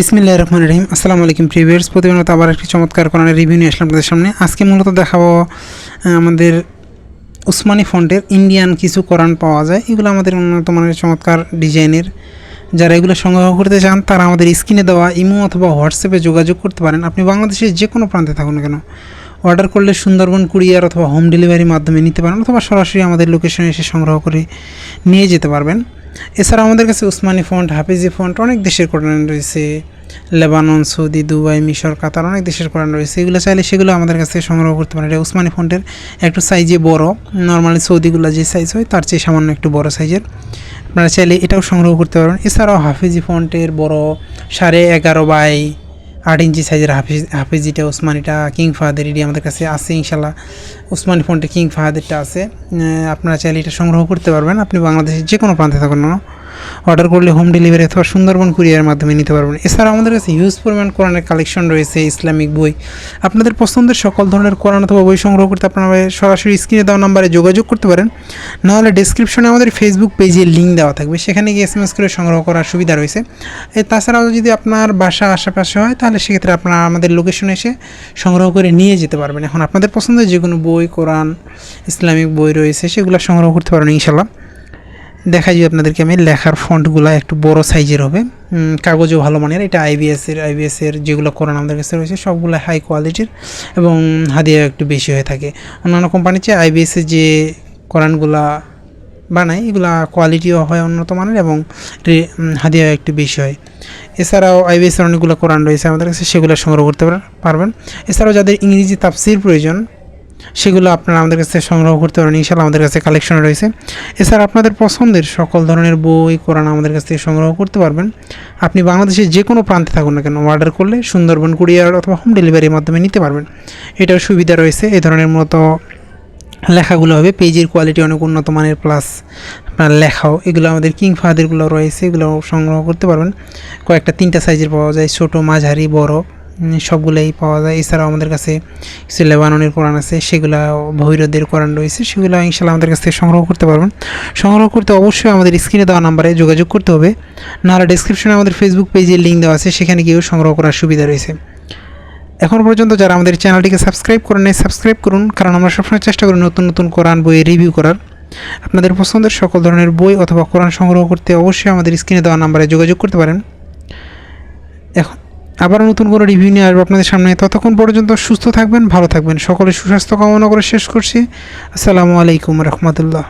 বিসমিল্লাহ রহমান রহিম। আসসালামু আলাইকুম প্রিভিয়ার্স প্রতিদিনত আবার একটি চমৎকার কোরআনের রিভিউ নিয়ে আসলাম আপনাদের সামনে। আজকে মূলত দেখাবো আমাদের উসমানি ফন্টের ইন্ডিয়ান কিছু কোরআন পাওয়া যায়। এগুলো আমাদের উন্নত মানের চমৎকার ডিজাইনের। যারা এগুলো সংগ্রহ করতে চান, তারা আমাদের স্ক্রিনে দেওয়া ইমো অথবা হোয়াটসঅ্যাপে যোগাযোগ করতে পারেন। আপনি বাংলাদেশের যে কোনো প্রান্তে থাকুন কেন, অর্ডার করলে সুন্দরবন কুরিয়ার অথবা হোম ডেলিভারির মাধ্যমে নিতে পারেন অথবা সরাসরি আমাদের লোকেশনে এসে সংগ্রহ করে নিয়ে যেতে পারবেন। এছাড়া আমাদের কাছে উসমানি ফন্ট হাফিজি ফন্ট অনেক দেশের কোরআন রয়েছে। লেবানন, সৌদি, দুবাই, মিশর, কাতার অনেক দেশের কোরআন রয়েছে। এগুলো চাইলে সেগুলো আমাদের কাছে সংগ্রহ করতে পারেন। এটা উসমানি ফন্টের একটু সাইজে বড়। নর্মালি সৌদিগুলো যে সাইজ হয়, তার চেয়ে সামান্য একটু বড় সাইজের আপনারা চাইলে এটাও সংগ্রহ করতে পারবেন এছাড়াও হাফিজি ফন্টের বড় সাড়ে এগারো বাই আট ইঞ্চি সাইজের হাফিজ হাফিজিটা ওসমানিটা কিং ফাহাদের এটি আমাদের কাছে আছে ইনশাল্লাহ ওসমানি ফোনটা কিং ফাহাদেরটা আছে। আপনারা চাইলে এটা সংগ্রহ করতে পারবেন। আপনি বাংলাদেশের যে কোনো প্রান্তে থাকুন না অর্ডার করলে হোম ডেলিভারি অথবা সুন্দরবন কুরিয়ার মাধ্যমে নিতে পারবেন। এছাড়া আমাদের কাছে হিউজ পরিমাণ কোরআনের কালেকশন রয়েছে ইসলামিক বই। আপনাদের পছন্দের সকল ধরনের কোরআন অথবা বই সংগ্রহ করতে আপনারা সরাসরি স্ক্রিনে দেওয়া নাম্বারে যোগাযোগ করতে পারেন। নাহলে ডিসক্রিপশনে আমাদের ফেসবুক পেজে লিঙ্ক দেওয়া থাকবে। সেখানে গিয়ে এস করে সংগ্রহ করার সুবিধা রয়েছে। তাছাড়াও যদি আপনার বাসা আশেপাশে হয়, তাহলে সেক্ষেত্রে আপনারা আমাদের লোকেশনে এসে সংগ্রহ করে নিয়ে যেতে পারবেন। এখন আপনাদের পছন্দের যে কোনো বই, কোরআন ইসলামিক বই রয়েছে, সেগুলো সংগ্রহ করতে পারেন ইনশাল্লাহ দেখাই আপনাদেরকে আমি, লেখার ফন্টগুলো একটু বড় সাইজের হবে। কাগজও ভালো মানের, এটা আইবিএস এর আইবিএস এর যেগুলো কোরআন আমাদের কাছে রয়েছে, সবগুলো হাই কোয়ালিটির এবং হাদিয়া একটু বেশি হয়ে থাকে। অন্যান্য কোম্পানির চেয়ে আইবিএস এর যে কোরআনগুলা বানায়, এগুলা কোয়ালিটিও হয় উন্নত মানের এবং হাদিয়া একটু বেশি হয়। এছাড়াও আইবিএস এর অনেকগুলো কোরআন রয়েছে আমাদের কাছে, সেগুলো সংগ্রহ করতে পারবেন। এছাড়াও যাদের ইংরেজি তাফসির প্রয়োজন সেগুলো আপনারা আমাদের কাছে সংগ্রহ করতে পারেন। ইনশাল্লাহ আমাদের কাছে কালেকশন রয়েছে। এছাড়া আপনাদের পছন্দের সকল ধরনের বই, কোরআন আমাদের কাছ থেকে সংগ্রহ করতে পারবেন। আপনি বাংলাদেশের যে কোনো প্রান্তে থাকুন না কেন অর্ডার করলে সুন্দরবন কুরিয়ার অথবা হোম ডেলিভারির মাধ্যমে নিতে পারবেন। এটার সুবিধা রয়েছে এই ধরনের মতো লেখাগুলো হবে। পেজের কোয়ালিটি অনেক উন্নত মানের প্লাস আপনার লেখাও, এগুলো আমাদের কিং ফাহাদেরগুলো রয়েছে, এগুলো সংগ্রহ করতে পারবেন। কয়েকটা, তিনটা সাইজের পাওয়া যায়, ছোটো, মাঝারি, বড়। সবগুলোই পাওয়া যায়। এছাড়াও আমাদের কাছে কিছু লেবাননের কোরআন আছে, সেগুলো ভৈরদের কোরআন রয়েছে, সেগুলো ইনশাল্লাহ আমাদের কাছ থেকে সংগ্রহ করতে পারবেন। সংগ্রহ করতে অবশ্যই আমাদের স্ক্রিনে দেওয়া নাম্বারে যোগাযোগ করতে হবে। নাহলে ডিসক্রিপশনে আমাদের ফেসবুক পেজের লিঙ্ক দেওয়া আছে, সেখানে গিয়েও সংগ্রহ করার সুবিধা রয়েছে। এখন পর্যন্ত যারা আমাদের চ্যানেলটিকে সাবস্ক্রাইব করেন সাবস্ক্রাইব করুন, কারণ আমরা সবসময় চেষ্টা করি নতুন নতুন কোরআন বই রিভিউ করার। আপনাদের পছন্দের সকল ধরনের বই অথবা কোরআন সংগ্রহ করতে অবশ্যই আমাদের স্ক্রিনে দেওয়া নাম্বারে যোগাযোগ করতে পারেন। এখন আবার নতুন কোনো রিভিউ নিয়ে আসব আপনাদের সামনে। ততক্ষণ পর্যন্ত সুস্থ থাকবেন, ভালো থাকবেন। সকলে সুস্বাস্থ্য কামনা করে শেষ করছি। আসসালামু আলাইকুম রহমতুল্লাহ।